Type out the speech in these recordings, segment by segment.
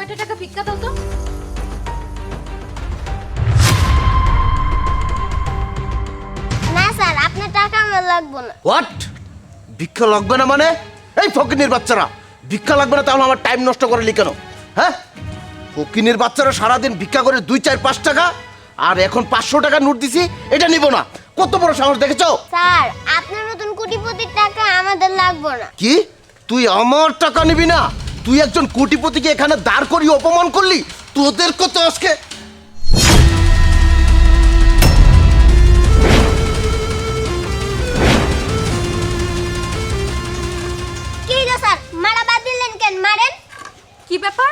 কয়টা টাকা ভিক্ষা দাও তো? না স্যার আপনার টাকা আমার লাগবে না। হোয়াট ভিক্ষা লাগবে না মানে? এই ফকিনের বাচ্চারা ভিক্ষা লাগবে না তাহলে আমার টাইম নষ্ট করে কেন? হ্যাঁ? ফকিনের বাচ্চারা সারাদিন ভিক্ষা করে দুই চার পাঁচ টাকা আর এখন পাঁচশো টাকা নোট দিছি এটা নিব না। কত বড় সাহস দেখেছ? স্যার আপনার মতন কোটিপতির টাকা আমাদের লাগবে না। কি? তুই আমার টাকা নিবি না? তুই একজন কোটিপতিকে এখানে দাঁড় করিয়ে অপমান করলি? তোদের কত আজকে? কি ব্যাপার?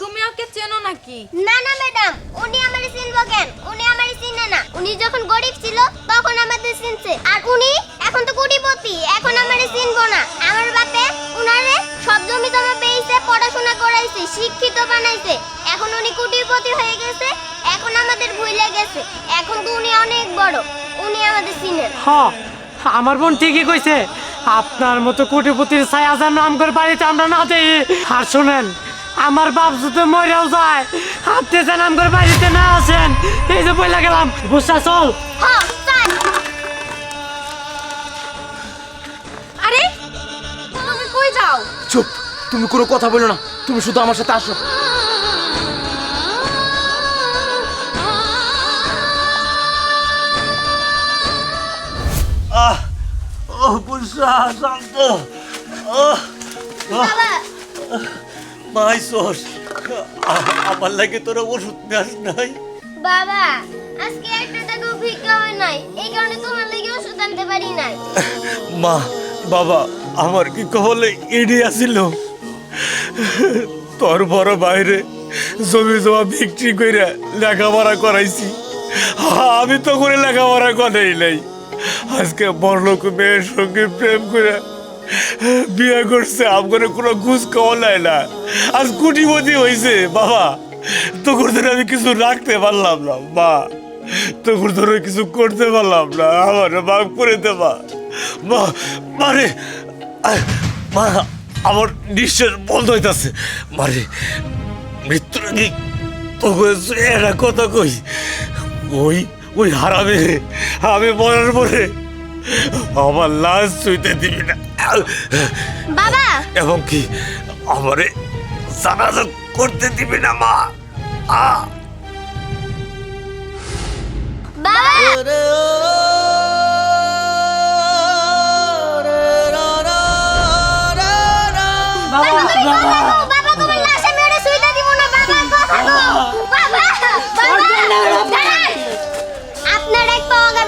তুমি ওকে চেনো নাকি? না না ম্যাডাম উনি আমারে চিনবো কেন? উনি আমারে চিনে না। উনি যখন গরিব ছিল তখন আমাদের চিনছে। আর উনি এখন তো কোটিপতি এখন আমারে চিনবো না। আমার বাপে উনারে সব জমি জমা পেয়েছে পড়াশোনা করাইছে শিক্ষিত বানাইছে। এখন উনি কোটিপতি হয়ে গেছে এখন আমাদের ভুলে গেছে। এখন তো উনি অনেক বড় উনি আমাদের চিনেন হ আমার বোন ঠিকই কইছে আপনার মতো কোটিপতির ছাই হাজার নাম করে বাড়িতে আমরা না দেই। আর শোনেন আমার বাপ যদি মরেও যায় আপনি যে নাম করে বাড়িতে না আসেন এই যে বইলা গেলাম বুঝছা চল। আরে তুমি কই যাও? চুপ। তুমি কোনো কথা বলো না। তুমি শুধু আমার সাথে আসো। আহ ও পুষা শান্ত। আহ বাবা মাই সোস আমার লাগে তোরা ওষুধ নেস নাই। বাবা আজকে একটা টাকাও ভিক্ষা হয় নাই। এই কারণে তোমার লেগে ওষুধ আনতে পারি নাই। মা বাবা আমার কি কবলে ইডি আসিল তোর বড় বাইরে জমি জমা বিক্রি করে লেখাপড়া করাইছি। আমি তো করে লেখাপড়া করাই নাই। আজকে বড়লোক মেয়ের সঙ্গে প্রেম করে বিয়ে করছে আমার কোনো ঘুষ খাওয়া নাই না। আজ কুটিপতি হয়েছে বাবা। তোর ধরে আমি কিছু রাখতে পারলাম না, মা। তোর ধরে কিছু করতে পারলাম না, আমার মাফ করে দেবা মা। মারে মা আমার নিঃশ্বাস বন্ধ হইতাছে। মারে মৃত্যুর আগে তোকে একটা কথা কই ওই ওই হারাবে আমি মরার পরে আমার লাশ ছুঁইতে দিবি না। বাবা! এবং কি আমারে জানাজা করতে দিবি না মা?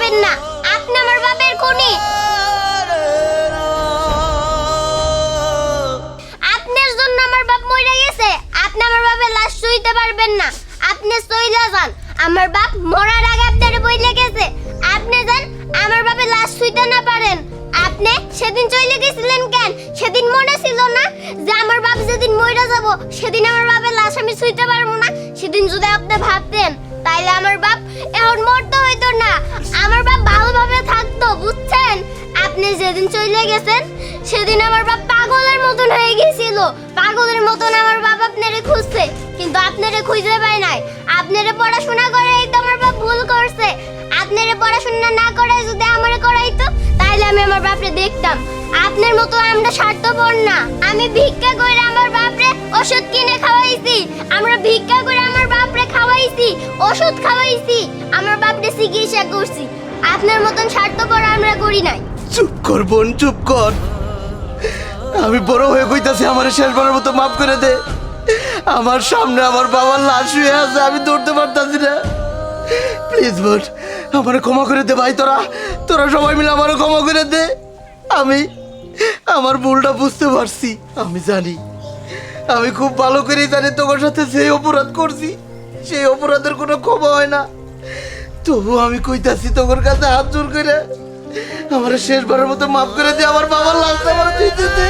যাবেন না। আপনি আমার বাপের খুনি আপনার জন্য আমার বাপ মরে গেছে। আপনি আমার বাপের লাশ শুইতে পারবেন না। আপনি সইলা যান। আমার বাপ মরার আগে আপনারে বইলে গেছে আপনি যান, আমার বাপের লাশ শুইতে না পারেন। আপনি সেদিন চলে গেছিলেন কেন? সেদিন মনে ছিল না যে আমার বাপ যেদিন মরে যাব, সেদিন আমার বাপের লাশ আমি শুইতে পারব না। সেদিন যদি আপনি ভাবতেন, তাইলে আমার এখন মরতে হইতো না। আমার বাপ ভালোভাবে থাকতো, বুঝছেন? আপনি যেদিন চলে গেছেন, সেদিন আমার বাপ পাগলের মতন হয়ে গেছিল। পাগলের মতন আমার বাপ আপনারে খুঁজছে, কিন্তু আপনারে খুঁজে পায় নাই। আপনারে পড়াশোনা করে তো আমার বাপ ভুল করছে। আপনারে পড়াশোনা না করে যদি আমারে করাইতো তাহলে আমি আমার বাপরে দেখতাম। আপনার মতো আমরা স্বার্থপর না। আমি ভিক্ষা করে আমার বাপরে ওষুধ কিনে খাওয়াইছি। আমরা ভিক্ষা করে আমার বাপরে খাওয়াইছি। ওষুধ চিকিৎসা করছি। আপনার মতন স্বার্থপর আমরা করি নাই। চুপ কর বোন, চুপ কর। আমি বড় হয়ে কইতাছি, আমার শেষবারের মতো মাফ করে দে। আমার সামনে আমার বাবার লাশ শুয়ে আছে, আমি দৌড়তে পারতাছি না। প্লিজ বোন, আমার ক্ষমা করে দে ভাই তোরা। তোরা সবাই মিলে আমার ক্ষমা করে দে। আমি, আমার ভুলটা বুঝতে পারছি, আমি জানি। আমি খুব ভালো করেই জানি তোমার সাথে সেই অপরাধ করছি, সেই অপরাধের কোনো ক্ষমা হয় না। তবু আমি কইতাছি তোর কাছে হাত জোর করে। আমার শেষবারের মতো মাফ করে দিয়ে আমার বাবার লাশ আমার দিতে